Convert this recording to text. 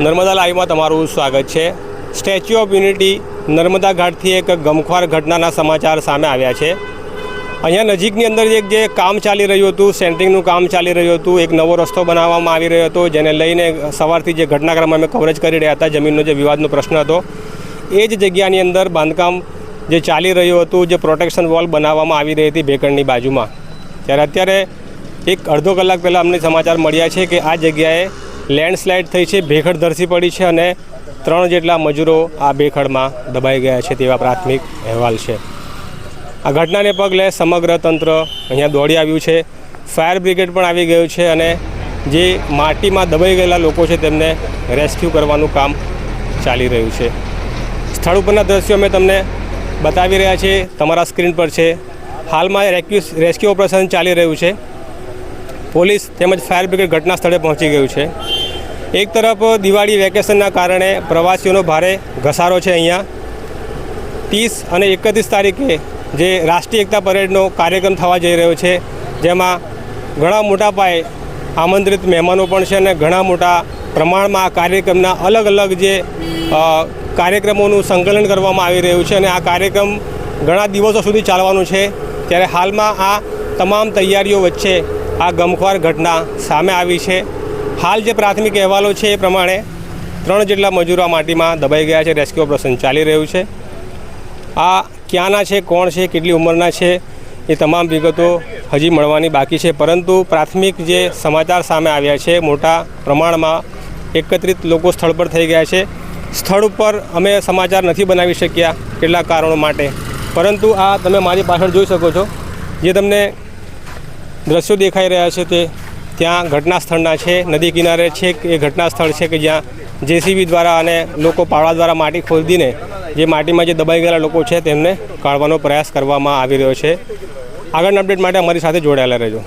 નર્મદા લાઈવમાં તમારું સ્વાગત છે. સ્ટેચ્યુ ઓફ યુનિટી નર્મદા ઘાટથી એક ગમખ્વાર ઘટનાના સમાચાર સામે આવ્યા છે. અહીંયા નજીકની અંદર એક જે કામ ચાલી રહ્યું હતું સેન્ટ્રિંગનું કામ ચાલી રહ્યું હતું, એક નવો રસ્તો બનાવવામાં આવી રહ્યો હતો, જેને લઈને સવારથી જે ઘટનાક્રમ અમે કવરેજ કરી રહ્યા હતા, જમીનનો જે વિવાદનો પ્રશ્ન હતો, એ જ જગ્યાની અંદર બાંધકામ જે ચાલી રહ્યું હતું, જે પ્રોટેક્શન વોલ બનાવવામાં આવી રહી હતી ભેકણની બાજુમાં. ત્યારે અત્યારે એક અડધો કલાક પહેલાં અમને સમાચાર મળ્યા છે કે આ જગ્યાએ લેન્ડસ્લાઇડ થઈ છે, ભેખડ ધરસી પડી છે અને ત્રણ જેટલા મજૂરો આ ભેખડમાં દબાઈ ગયા છે તેવા પ્રાથમિક અહેવાલ છે. આ ઘટનાને પગલે સમગ્ર તંત્ર અહીંયા દોડી આવ્યું છે. ફાયર બ્રિગેડ પણ આવી ગયું છે અને જે માટીમાં દબાઈ ગયેલા લોકો છે તેમને રેસ્ક્યુ કરવાનું કામ ચાલી રહ્યું છે. સ્થળ ઉપરના દ્રશ્યો અમે તમને બતાવી રહ્યા છીએ. તમારા સ્ક્રીન પર છે. હાલમાં રેક્યુ, રેસ્ક્યુ ઓપરેશન ચાલી રહ્યું છે. પોલીસ તેમજ ફાયર બ્રિગેડ ઘટના સ્થળે પહોંચી ગયું છે. એક તરફ દિવાળી વેકેશનના કારણે પ્રવાસીઓનો ભારે ઘસારો છે અહીંયા. ત્રીસ અને એકત્રીસ તારીખે જે રાષ્ટ્રીય એકતા પરેડનો કાર્યક્રમ થવા જઈ રહ્યો છે, જેમાં ઘણા મોટા પાયે આમંત્રિત મહેમાનો પણ છે અને ઘણા મોટા પ્રમાણમાં આ કાર્યક્રમના અલગ અલગ જે કાર્યક્રમોનું સંકલન કરવામાં આવી રહ્યું છે અને આ કાર્યક્રમ ઘણા દિવસો સુધી ચાલવાનું છે. ત્યારે હાલમાં આ તમામ તૈયારીઓ વચ્ચે આ ગમખ્વાર ઘટના સામે આવી છે. હાલ જે પ્રાથમિક અહેવાલો છે એ પ્રમાણે ત્રણ જેટલા મજૂરો આ માટીમાં દબાઈ ગયા છે, રેસ્ક્યુ ઓપરેશન ચાલી રહ્યું છે. આ ક્યાંના છે, કોણ છે, કેટલી ઉંમરના છે, એ તમામ વિગતો હજી મળવાની બાકી છે. પરંતુ પ્રાથમિક જે સમાચાર સામે આવ્યા છે, મોટા પ્રમાણમાં એકત્રિત લોકો સ્થળ પર થઈ ગયા છે. સ્થળ ઉપર અમે સમાચાર નથી બનાવી શક્યા કેટલાક કારણો માટે. પરંતુ આ તમે મારી પાછળ જોઈ શકો છો. જે તમને દ્રશ્યો દેખાઈ રહ્યા છે તે ત્યાં ઘટના સ્થળના છે, નદી કિનારે છે, એ ઘટના સ્થળ છે કે જ્યાં જેસીબી દ્વારા અને લોકો પાવડા દ્વારા માટી ખોદીને જે માટીમાં જે દબાઈ ગયેલા લોકો છે તેમને કાઢવાનો પ્રયાસ કરવામાં આવી રહ્યો છે. આગળના અપડેટ માટે અમારી સાથે જોડાયેલા રહેજો.